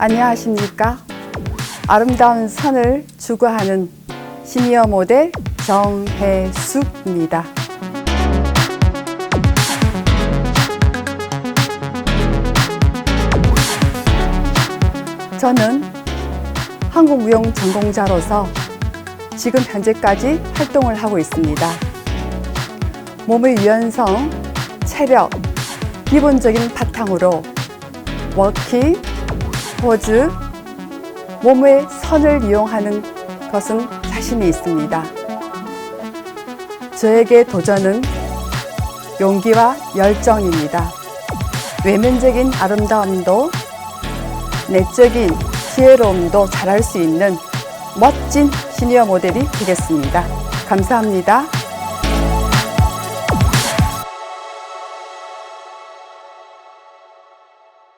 안녕하십니까? 아름다운 선을 추구하는 시니어 모델 정혜숙입니다. 저는 한국무용 전공자로서 지금 현재까지 활동을 하고 있습니다. 몸의 유연성, 체력, 기본적인 바탕으로 워킹, 포즈, 몸의 선을 이용하는 것은 자신이 있습니다. 저에게 도전은 용기와 열정입니다. 외면적인 아름다움도 내적인 지혜로움도 잘할 수 있는 멋진 시니어 모델이 되겠습니다. 감사합니다.